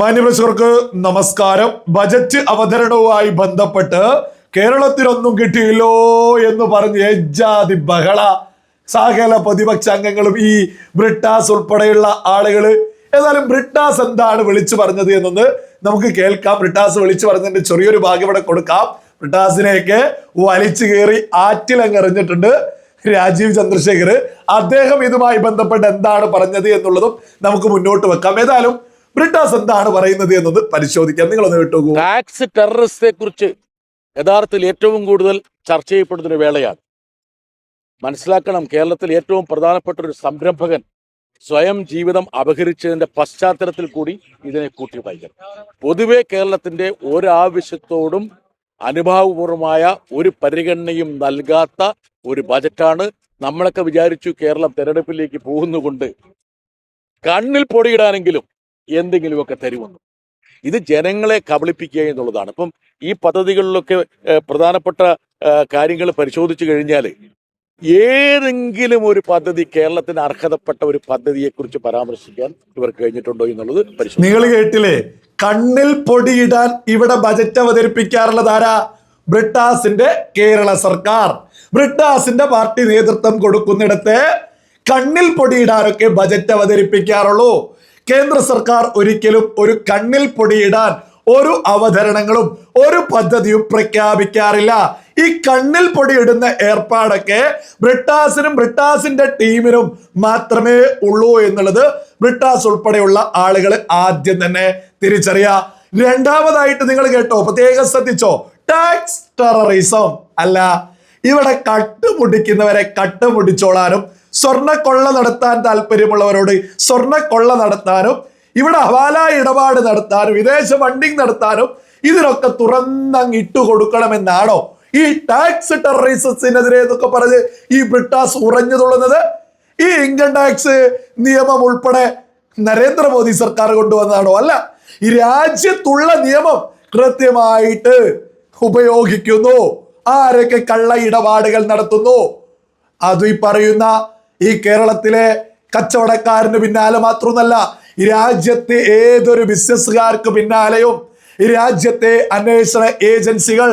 മാന്യപ്രേക്ഷകർക്ക് നമസ്കാരം. ബജറ്റ് അവതരണവുമായി ബന്ധപ്പെട്ട് കേരളത്തിനൊന്നും കിട്ടിയില്ലോ എന്ന് പറഞ്ഞ് എജാതി ബഹള. സകല പ്രതിപക്ഷ അംഗങ്ങളും ഈ ബ്രിട്ടാസ് ഉൾപ്പെടെയുള്ള ആളുകൾ ഏതായാലും ബ്രിട്ടാസ് എന്താണ് വിളിച്ചു പറഞ്ഞത് എന്നൊന്ന് നമുക്ക് കേൾക്കാം. ബ്രിട്ടാസ് വിളിച്ചു പറഞ്ഞതിന്റെ ചെറിയൊരു ഭാഗം ഇവിടെ കൊടുക്കാം. ബ്രിട്ടാസിനെയൊക്കെ വലിച്ചു കയറി ആറ്റിലങ്ങെറിഞ്ഞിട്ടുണ്ട് രാജീവ് ചന്ദ്രശേഖർ. അദ്ദേഹം ഇതുമായി ബന്ധപ്പെട്ട് എന്താണ് പറഞ്ഞത് എന്നുള്ളതും നമുക്ക് മുന്നോട്ട് വെക്കാം. ഏതായാലും ബ്രിട്ടാസ് എന്താണ് പറയുന്നത് എന്നത് പരിശോധിക്കാം. നിങ്ങൾ ഒന്ന് കേട്ടോക്കൂ. ടാക്സ് ടെററിസത്തെ കുറിച്ച് യഥാർത്ഥത്തിൽ ഏറ്റവും കൂടുതൽ ചർച്ച ചെയ്യപ്പെടുന്ന ഒരു വേളയാണ്. മനസ്സിലാക്കണം കേരളത്തിൽ ഏറ്റവും പ്രധാനപ്പെട്ട ഒരു സംരംഭകൻ സ്വയം ജീവിതം അപഹരിച്ചതിന്റെ പശ്ചാത്തലത്തിൽ കൂടി ഇതിനെ കൂട്ടി വായിക്കണം പൊതുവെ കേരളത്തിന്റെ ഒരാവശ്യത്തോടും അനുഭാവപൂർവമായ ഒരു പരിഗണനയും നൽകാത്ത ഒരു ബജറ്റാണ് നമ്മളൊക്കെ വിചാരിച്ചു കേരളം തെരഞ്ഞെടുപ്പിലേക്ക് പോകുന്നുകൊണ്ട് കണ്ണിൽ പൊടിയിടാനെങ്കിലും എന്തെങ്കിലുമൊക്കെ തരുമെന്ന്. ഇത് ജനങ്ങളെ കബളിപ്പിക്കുക എന്നുള്ളതാണ്. ഇപ്പം ഈ പദ്ധതികളിലൊക്കെ പ്രധാനപ്പെട്ട കാര്യങ്ങൾ പരിശോധിച്ചു കഴിഞ്ഞാൽ ഏതെങ്കിലും ഒരു പദ്ധതി കേരളത്തിന് അർഹതപ്പെട്ട ഒരു പദ്ധതിയെ കുറിച്ച് പരാമർശിക്കാൻ ഇവർക്ക് കഴിഞ്ഞിട്ടുണ്ടോ എന്നുള്ളത് നിങ്ങൾ കേട്ടില്ലേ? കണ്ണിൽ പൊടിയിടാൻ ഇവിടെ ബജറ്റ് അവതരിപ്പിക്കാറുള്ളത് ആരാ? ബ്രിട്ടാസിന്റെ കേരള സർക്കാർ. ബ്രിട്ടാസിന്റെ പാർട്ടി നേതൃത്വം കൊടുക്കുന്നിടത്ത് കണ്ണിൽ പൊടിയിടാനൊക്കെ ബജറ്റ് അവതരിപ്പിക്കാറുള്ളൂ. കേന്ദ്ര സർക്കാർ ഒരിക്കലും ഒരു കണ്ണിൽ പൊടിയിടാൻ ഒരു അവതരണങ്ങളും ഒരു പദ്ധതിയും പ്രഖ്യാപിക്കാറില്ല. ഈ കണ്ണിൽ പൊടിയിടുന്ന ഏർപ്പാടൊക്കെ ബ്രിട്ടാസിനും ബ്രിട്ടാസിന്റെ ടീമിനും മാത്രമേ ഉള്ളൂ എന്നുള്ളത് ബ്രിട്ടാസ് ഉൾപ്പെടെയുള്ള ആളുകൾ ആദ്യം തന്നെ തിരിച്ചറിയാം. രണ്ടാമതായിട്ട് നിങ്ങൾ കേട്ടോ പ്രത്യേകം ശ്രദ്ധിച്ചോ ടാക്സ് ടെററിസം അല്ല ഇവിടെ കട്ടുമുടിക്കുന്നവരെ കട്ടുമുടിച്ചോളാനും സ്വർണക്കൊള്ള നടത്താൻ താല്പര്യമുള്ളവരോട് സ്വർണക്കൊള്ള നടത്താനും ഇവിടെ ഹവാല ഇടപാട് നടത്താനും വിദേശ ഫണ്ടിങ് നടത്താനും ഇതിനൊക്കെ തുറന്നങ്ങ് ഇട്ടുകൊടുക്കണമെന്നാണോ ഈ ടാക്സ് ടെററിസത്തിനെതിരെ എന്നൊക്കെ പറഞ്ഞ് ഈ ബ്രിട്ടാസ് ഉറഞ്ഞു തുള്ളുന്നത്? ഈ ഇൻകം ടാക്സ് നിയമം ഉൾപ്പെടെ നരേന്ദ്രമോദി സർക്കാർ കൊണ്ടുവന്നതാണോ? അല്ല ഈ രാജ്യത്തുള്ള നിയമം കൃത്യമായിട്ട് ഉപയോഗിക്കുന്നു. ആരൊക്കെ കള്ള ഇടപാടുകൾ നടത്തുന്നു? അത് ഈ പറയുന്ന ഈ കേരളത്തിലെ കച്ചവടക്കാരന് പിന്നാലെ മാത്രമല്ല രാജ്യത്തെ ഏതൊരു ബിസിനസ്സുകാർക്ക് പിന്നാലെയും രാജ്യത്തെ അന്വേഷണ ഏജൻസികൾ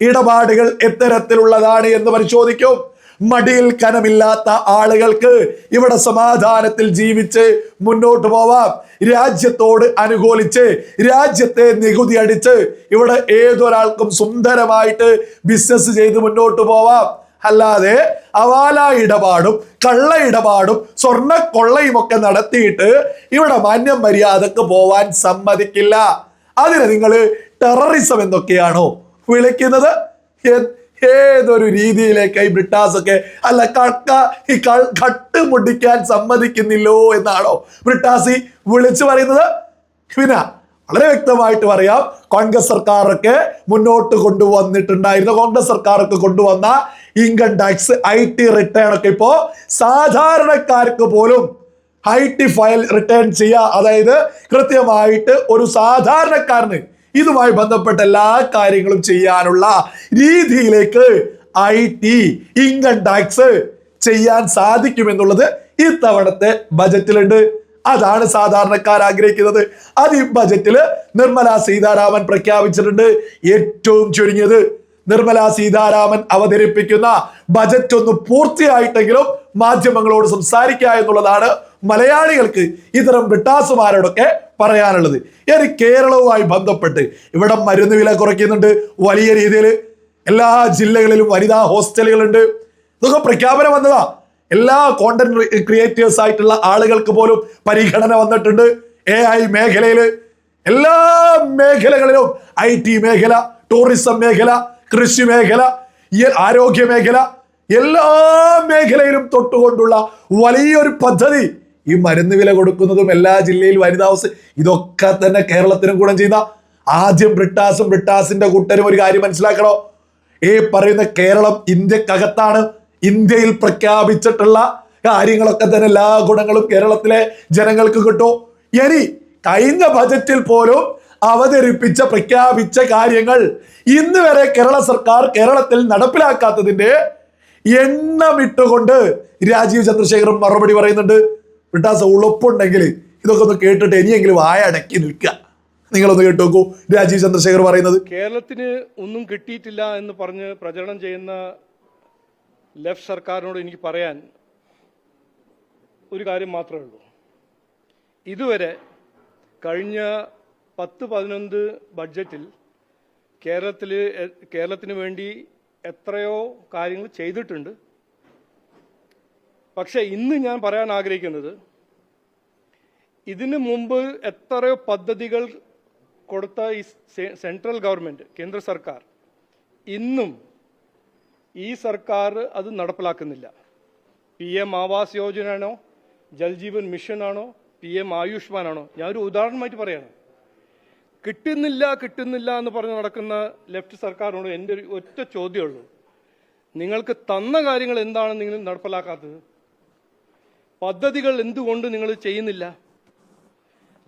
ഇടപാടുകൾ എത്തരത്തിലുള്ളതാണ് എന്ന് പരിശോധിക്കും. മടിയിൽ കനമില്ലാത്ത ആളുകൾക്ക് ഇവിടെ സമാധാനത്തിൽ ജീവിച്ച് മുന്നോട്ട് പോവാം. രാജ്യത്തോട് അനുകൂലിച്ച് രാജ്യത്തെ നികുതി അടിച്ച് ഇവിടെ ഏതൊരാൾക്കും സുന്ദരമായിട്ട് ബിസിനസ് ചെയ്ത് മുന്നോട്ട് പോവാം. അല്ലാതെ അവാല ഇടപാടും കള്ള ഇടപാടും സ്വർണ കൊള്ളയും ഒക്കെ നടത്തിയിട്ട് ഇവിടെ മാന്യം മര്യാദയ്ക്ക് പോവാൻ സമ്മതിക്കില്ല. അതിനെ നിങ്ങൾ ടെററിസം എന്നൊക്കെയാണോ വിളിക്കുന്നത്? ഏതൊരു രീതിയിലേക്ക് ഈ ബ്രിട്ടാസ് ഒക്കെ അല്ല കക്ക ഈ കട്ട് മുടിക്കാൻ സമ്മതിക്കുന്നില്ലോ എന്നാണോ ബ്രിട്ടാസി വിളിച്ചു പറയുന്നത്? പിന്നെ വളരെ വ്യക്തമായിട്ട് പറയാം. കോൺഗ്രസ് സർക്കാരൊക്കെ മുന്നോട്ട് കൊണ്ടുവന്നിട്ടുണ്ടായിരുന്ന. കോൺഗ്രസ് സർക്കാരൊക്കെ കൊണ്ടുവന്ന income tax I T return ഒക്കെ ഇപ്പോ സാധാരണക്കാർക്ക് പോലും ഐ ടി ഫയൽ റിട്ടേൺ ചെയ്യുക അതായത് കൃത്യമായിട്ട് ഒരു സാധാരണക്കാരന് ഇതുമായി ബന്ധപ്പെട്ട എല്ലാ കാര്യങ്ങളും ചെയ്യാനുള്ള രീതിയിലേക്ക് ഐ ടി ഇൻകം ടാക്സ് ചെയ്യാൻ സാധിക്കുമെന്നുള്ളത് ഇത്തവണത്തെ ബജറ്റിലുണ്ട് അതാണ് സാധാരണക്കാർ ആഗ്രഹിക്കുന്നത്. അത് ഈ ബജറ്റിൽ നിർമ്മല സീതാരാമൻ പ്രഖ്യാപിച്ചിട്ടുണ്ട്. ഏറ്റവും ചുരുങ്ങിയത് നിർമ്മല സീതാരാമൻ അവതരിപ്പിക്കുന്ന ബജറ്റ് ഒന്ന് പൂർത്തിയായിട്ടെങ്കിലും മാധ്യമങ്ങളോട് സംസാരിക്കുക എന്നുള്ളതാണ് മലയാളികൾക്ക് ഇത്തരം ബ്രിട്ടാസുമാരോടൊക്കെ പറയാനുള്ളത്. ഇനി കേരളവുമായി ബന്ധപ്പെട്ട് ഇവിടെ മരുന്ന് വില കുറയ്ക്കുന്നുണ്ട്. വലിയ രീതിയിൽ എല്ലാ ജില്ലകളിലും വനിതാ ഹോസ്റ്റലുകളുണ്ട്. ഇതൊക്കെ പ്രഖ്യാപനം വന്നതാ. എല്ലാ കോണ്ടന്റ് ക്രിയേറ്റേഴ്സ് ആയിട്ടുള്ള ആളുകൾക്ക് പോലും പരിഗണന വന്നിട്ടുണ്ട്. എ ഐ മേഖലയിൽ എല്ലാ മേഖലകളിലും ഐ ടി മേഖല ടൂറിസം മേഖല കൃഷി മേഖല ആരോഗ്യ മേഖല എല്ലാ മേഖലയിലും തൊട്ടുകൊണ്ടുള്ള വലിയൊരു പദ്ധതി ഈ മരുന്ന് വില കൊടുക്കുന്നതും എല്ലാ ജില്ലയിൽ വനിതാ ഹൗസ് ഇതൊക്കെ തന്നെ കേരളത്തിനും ഗുണം ചെയ്ത ആദ്യം ബ്രിട്ടാസും ബ്രിട്ടാസിന്റെ കൂട്ടരും ഒരു കാര്യം മനസ്സിലാക്കണോ? ഈ പറയുന്ന കേരളം ഇന്ത്യക്കകത്താണ്. ഇന്ത്യയിൽ പ്രഖ്യാപിച്ചിട്ടുള്ള കാര്യങ്ങളൊക്കെ തന്നെ എല്ലാ ഗുണങ്ങളും കേരളത്തിലെ ജനങ്ങൾക്ക് കിട്ടും. ഇനി കഴിഞ്ഞ ബജറ്റിൽ പോലും അവതരിപ്പിച്ച പ്രഖ്യാപിച്ച കാര്യങ്ങൾ ഇന്ന് വരെ കേരള സർക്കാർ കേരളത്തിൽ നടപ്പിലാക്കാത്തതിന്റെ എണ്ണമിട്ടുകൊണ്ട് രാജീവ് ചന്ദ്രശേഖരൻ മറുപടി പറയുന്നുണ്ട്. വിട്ടാസ ഉളപ്പുണ്ടെങ്കിൽ ഇതൊക്കെ ഒന്ന് കേട്ടിട്ട് ഇനിയെങ്കിലും വായ അടക്കി നിൽക്കുക. നിങ്ങളൊന്ന് കേട്ടു നോക്കൂ രാജീവ് ചന്ദ്രശേഖർ പറയുന്നത്. കേരളത്തിന് ഒന്നും കിട്ടിയിട്ടില്ല എന്ന് പറഞ്ഞ് പ്രചരണം ചെയ്യുന്ന ലെഫ്റ്റ് സർക്കാരിനോട് എനിക്ക് പറയാൻ ഒരു കാര്യം മാത്രമേ ഉള്ളൂ. ഇതുവരെ കഴിഞ്ഞ പത്ത് പതിനൊന്ന് ബഡ്ജറ്റിൽ കേരളത്തിൽ കേരളത്തിന് വേണ്ടി എത്രയോ കാര്യങ്ങൾ ചെയ്തിട്ടുണ്ട്. പക്ഷേ ഇന്ന് ഞാൻ പറയാൻ ആഗ്രഹിക്കുന്നത് ഇതിനു മുമ്പ് എത്രയോ പദ്ധതികൾ കൊടുത്ത ഈ സെൻട്രൽ ഗവൺമെന്റ് കേന്ദ്ര സർക്കാർ ഇന്നും ഈ സർക്കാർ അത് നടപ്പിലാക്കുന്നില്ല. പി എം ആവാസ് യോജനയാണോ ജൽജീവൻ മിഷൻ ആണോ പി എം ആയുഷ്മാൻ ആണോ ഞാനൊരു ഉദാഹരണമായിട്ട് പറയാണ്. കിട്ടുന്നില്ല കിട്ടുന്നില്ല എന്ന് പറഞ്ഞ് നടക്കുന്ന ലെഫ്റ്റ് സർക്കാരിനോട് എന്റെ ഒരു ഒറ്റ ചോദ്യമുള്ളൂ. നിങ്ങൾക്ക് തന്ന കാര്യങ്ങൾ എന്താണ് നിങ്ങൾ നടപ്പിലാക്കാത്തത്? പദ്ധതികൾ എന്തുകൊണ്ട് നിങ്ങൾ ചെയ്യുന്നില്ല?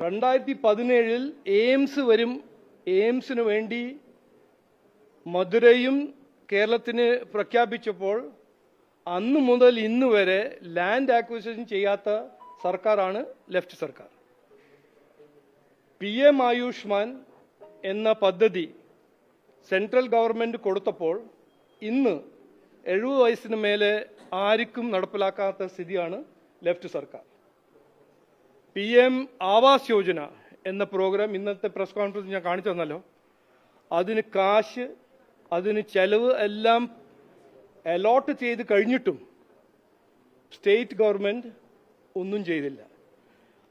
രണ്ടായിരത്തി പതിനേഴിൽ എയിംസ് വരും എയിംസിന് വേണ്ടി മധുരയും കേരളത്തിന് പ്രഖ്യാപിച്ചപ്പോൾ അന്ന് മുതൽ ഇന്ന് വരെ ലാൻഡ് ആക്വിസിഷൻ ചെയ്യാത്ത സർക്കാരാണ് ലെഫ്റ്റ് സർക്കാർ. പി എം ആയുഷ്മാൻ എന്ന പദ്ധതി സെൻട്രൽ ഗവൺമെന്റ് കൊടുത്തപ്പോൾ ഇന്ന് എഴുപത് വയസ്സിന് മേലെ ആർക്കും നടപ്പിലാക്കാത്ത സ്ഥിതിയാണ് ലെഫ്റ്റ് സർക്കാർ. പി എം ആവാസ് യോജന എന്ന പ്രോഗ്രാം ഇന്നത്തെ പ്രസ് കോൺഫറൻസ് ഞാൻ കാണിച്ചു തന്നല്ലോ. അതിന് കാശ് അതിന് ചെലവ് എല്ലാം അലോട്ട് ചെയ്ത് കഴിഞ്ഞിട്ടും സ്റ്റേറ്റ് ഗവൺമെന്റ് ഒന്നും ചെയ്തില്ല.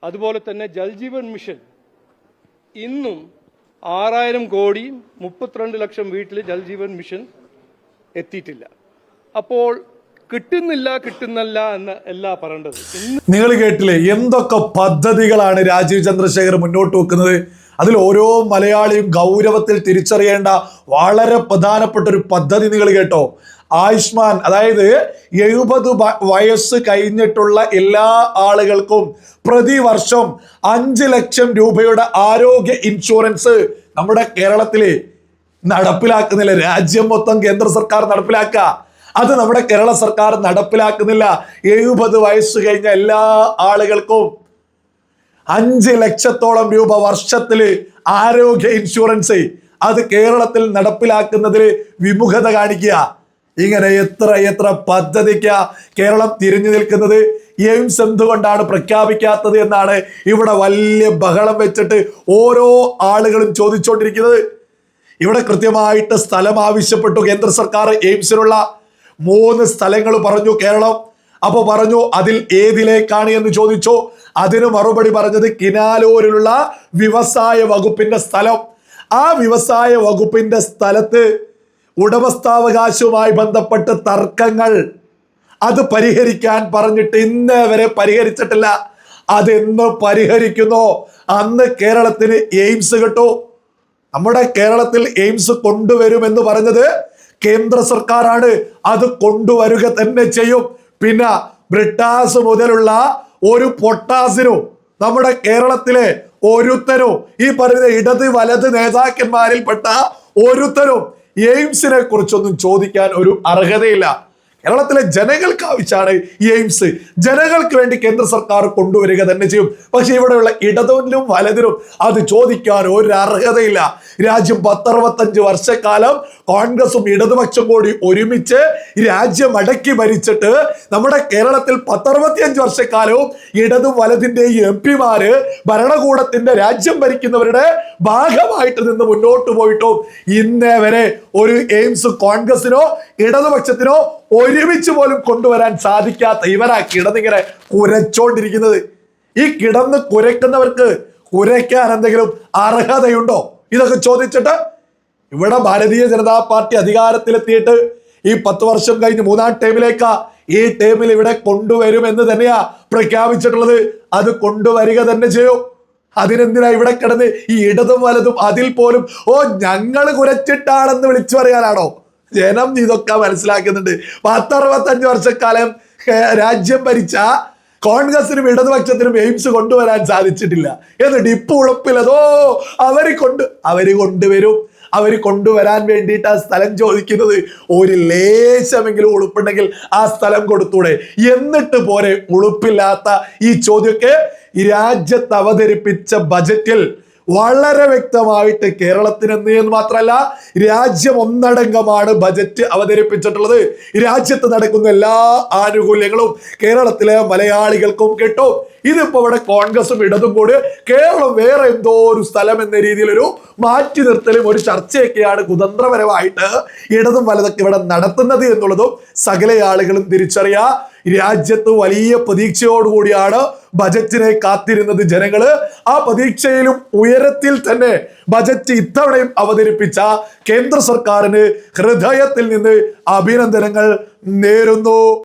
അതുപോലെ തന്നെ ജൽജീവൻ മിഷൻ ഇന്നും ആറായിരം കോടി മുപ്പത്തിരണ്ട് ലക്ഷം വീട്ടിൽ ജൽജീവൻ മിഷൻ എത്തിയിട്ടില്ല. അപ്പോൾ കിട്ടുന്നില്ല കിട്ടുന്നില്ല എന്ന് എല്ലാ പറയേണ്ടത്. നിങ്ങൾ കേട്ടില്ലേ എന്തൊക്കെ പദ്ധതികളാണ് രാജീവ് ചന്ദ്രശേഖർ മുന്നോട്ട് വെക്കുന്നത്? അതിൽ ഓരോ മലയാളിയും ഗൗരവത്തിൽ തിരിച്ചറിയേണ്ട വളരെ പ്രധാനപ്പെട്ട ഒരു പദ്ധതി നിങ്ങൾ കേട്ടോ. ആയുഷ്മാൻ അതായത് എഴുപത് വയസ്സ് കഴിഞ്ഞിട്ടുള്ള എല്ലാ ആളുകൾക്കും പ്രതിവർഷം അഞ്ച് ലക്ഷം രൂപയുടെ ആരോഗ്യ ഇൻഷുറൻസ് നമ്മുടെ കേരളത്തിൽ നടപ്പിലാക്കുന്നില്ല. രാജ്യം മൊത്തം കേന്ദ്ര സർക്കാർ നടപ്പിലാക്കുക. അത് നമ്മുടെ കേരള സർക്കാർ നടപ്പിലാക്കുന്നില്ല. എഴുപത് വയസ്സ് കഴിഞ്ഞ എല്ലാ ആളുകൾക്കും അഞ്ച് ലക്ഷത്തോളം രൂപ വർഷത്തിൽ ആരോഗ്യ ഇൻഷുറൻസ് അത് കേരളത്തിൽ നടപ്പിലാക്കുന്നതിൽ വിമുഖത കാണിക്കുക. ഇങ്ങനെ എത്ര എത്ര പദ്ധതിക്ക കേരളം തിരിഞ്ഞു നിൽക്കുന്നത്? എയിംസ് എന്തുകൊണ്ടാണ് പ്രഖ്യാപിക്കാത്തത് എന്നാണ് ഇവിടെ വലിയ ബഹളം വെച്ചിട്ട് ഓരോ ആളുകളും ചോദിച്ചുകൊണ്ടിരിക്കുന്നത് ഇവിടെ കൃത്യമായിട്ട് സ്ഥലം ആവശ്യപ്പെട്ടു കേന്ദ്ര സർക്കാർ എയിംസിനുള്ള മൂന്ന് സ്ഥലങ്ങൾ പറഞ്ഞു കേരളം. അപ്പോൾ പറഞ്ഞു അതിൽ ഏതിലേക്കാണ്? എന്ന് ചോദിച്ചു. അതിന് മറുപടി പറഞ്ഞത് കിനാലൂരിലുള്ള വ്യവസായ വകുപ്പിന്റെ സ്ഥലം. ആ വ്യവസായ വകുപ്പിന്റെ സ്ഥലത്ത് ഉടമസ്ഥാവകാശവുമായി ബന്ധപ്പെട്ട് തർക്കങ്ങൾ അത് പരിഹരിക്കാൻ പറഞ്ഞിട്ട് ഇന്ന് വരെ പരിഹരിച്ചിട്ടില്ല. അതെന്ന് പരിഹരിക്കുന്നു. അന്ന് കേരളത്തിന് എയിംസ് കിട്ടൂ. നമ്മുടെ കേരളത്തിൽ എയിംസ് കൊണ്ടുവരുമെന്ന് പറഞ്ഞത് കേന്ദ്ര സർക്കാരാണ് അത് കൊണ്ടുവരിക തന്നെ ചെയ്യും. പിന്നെ ബ്രിട്ടാസ് മുതലുള്ള ഒരു പൊട്ടാസിനും നമ്മുടെ കേരളത്തിലെ ഒരുത്തരും ഈ പറയുന്ന ഇടത് വലത് നേതാക്കന്മാരിൽപ്പെട്ട ഒരുത്തരും എയിംസിനെ കുറിച്ചൊന്നും ചോദിക്കാൻ ഒരു അർഹതയില്ല. കേരളത്തിലെ ജനങ്ങൾക്ക് ആവശ്യമാണ് ഈ എയിംസ്. ജനങ്ങൾക്ക് വേണ്ടി കേന്ദ്ര സർക്കാർ കൊണ്ടുവരിക തന്നെ ചെയ്യും. പക്ഷെ ഇവിടെയുള്ള ഇടതിനും വലതിനും അത് ചോദിക്കാൻ ഒരു അർഹതയില്ല. രാജ്യം പത്തറുപത്തഞ്ച് വർഷക്കാലം കോൺഗ്രസും ഇടതുപക്ഷം കൂടി ഒരുമിച്ച് രാജ്യം അടക്കി ഭരിച്ചിട്ട് നമ്മുടെ കേരളത്തിൽ പത്തറുപത്തിയഞ്ച് വർഷക്കാലവും ഇടതും വലതിന്റെയും എം പിമാര് ഭരണകൂടത്തിന്റെ രാജ്യം ഭരിക്കുന്നവരുടെ ഭാഗമായിട്ട് നിന്ന് മുന്നോട്ട് പോയിട്ടും? ഇന്നേ വരെ ഒരു എയിംസ് കോൺഗ്രസിനോ ഇടതുപക്ഷത്തിനോ ഒരുമിച്ച് പോലും കൊണ്ടുവരാൻ സാധിക്കാത്ത ഇവരാ കിടന്നിങ്ങനെ കുരച്ചോണ്ടിരിക്കുന്നത്. ഈ കിടന്ന് കുരയ്ക്കുന്നവർക്ക് കുരയ്ക്കാൻ എന്തെങ്കിലും അർഹതയുണ്ടോ? ഇതൊക്കെ ചോദിച്ചിട്ട് ഇവിടെ ഭാരതീയ ജനതാ പാർട്ടി അധികാരത്തിലെത്തിയിട്ട് ഈ പത്ത് വർഷം കഴിഞ്ഞ് മൂന്നാം ടൈമിലേക്കാ ഈ ടൈമിൽ ഇവിടെ കൊണ്ടുവരുമെന്ന് തന്നെയാ പ്രഖ്യാപിച്ചിട്ടുള്ളത്. അത് കൊണ്ടുവരിക തന്നെ ചെയ്യും. അതിനെന്തിനാ ഇവിടെ കിടന്ന് ഈ ഇടതും വലതും അതിൽ പോലും ഓ ഞങ്ങൾ കുരച്ചിട്ടാണെന്ന് വിളിച്ചു പറയാനാണോ? ജനം ഇതൊക്കെ മനസ്സിലാക്കുന്നുണ്ട്. പത്തറുപത്തഞ്ച് വർഷക്കാലം രാജ്യം ഭരിച്ച കോൺഗ്രസിനും ഇടതുപക്ഷത്തിനും എയിംസ് കൊണ്ടുവരാൻ സാധിച്ചിട്ടില്ല. എന്നിട്ട് ഇപ്പൊ ഉളപ്പിലതോ അവർ കൊണ്ട് അവർ കൊണ്ടുവരും. അവർ കൊണ്ടുവരാൻ വേണ്ടിയിട്ട് ആ സ്ഥലം ചോദിക്കുന്നത്. ഒരു ലേശമെങ്കിലും ഉളുപ്പുണ്ടെങ്കിൽ ആ സ്ഥലം കൊടുത്തൂടെ. എന്നിട്ട് പോരെ ഉളുപ്പില്ലാത്ത ഈ ചോദ്യമൊക്കെ ഈ രാജ്യത്ത് അവതരിപ്പിച്ച ബജറ്റിൽ വളരെ വ്യക്തമായിട്ട് കേരളത്തിന് എന്ന് മാത്രമല്ല രാജ്യം ഒന്നടങ്കമാണ് ബജറ്റ് അവതരിപ്പിച്ചിട്ടുള്ളത്. രാജ്യത്ത് നടക്കുന്ന എല്ലാ ആനുകൂല്യങ്ങളും കേരളത്തിലെ മലയാളികൾക്കും കിട്ടും. ഇതിപ്പോ ഇവിടെ കോൺഗ്രസും ഇടതും കൂടി കേരളം വേറെ എന്തോ ഒരു സ്ഥലം എന്ന രീതിയിലൊരു മാറ്റി നിർത്തലും ഒരു ചർച്ചയൊക്കെയാണ് കുതന്ത്രപരമായിട്ട് ഇടതും വലതൊക്കെ ഇവിടെ നടത്തുന്നത് എന്നുള്ളതും സകല ആളുകളും തിരിച്ചറിയാ. രാജ്യത്ത് വലിയ പ്രതീക്ഷയോടുകൂടിയാണ് ബജറ്റിനെ കാത്തിരുന്നത് ജനങ്ങൾ. ആ പ്രതീക്ഷയിലും ഉയരത്തിൽ തന്നെ ബജറ്റ് ഇത്തവണയും അവതരിപ്പിച്ച കേന്ദ്ര സർക്കാരിന് ഹൃദയത്തിൽ നിന്ന് അഭിനന്ദനങ്ങൾ നേരുന്നു.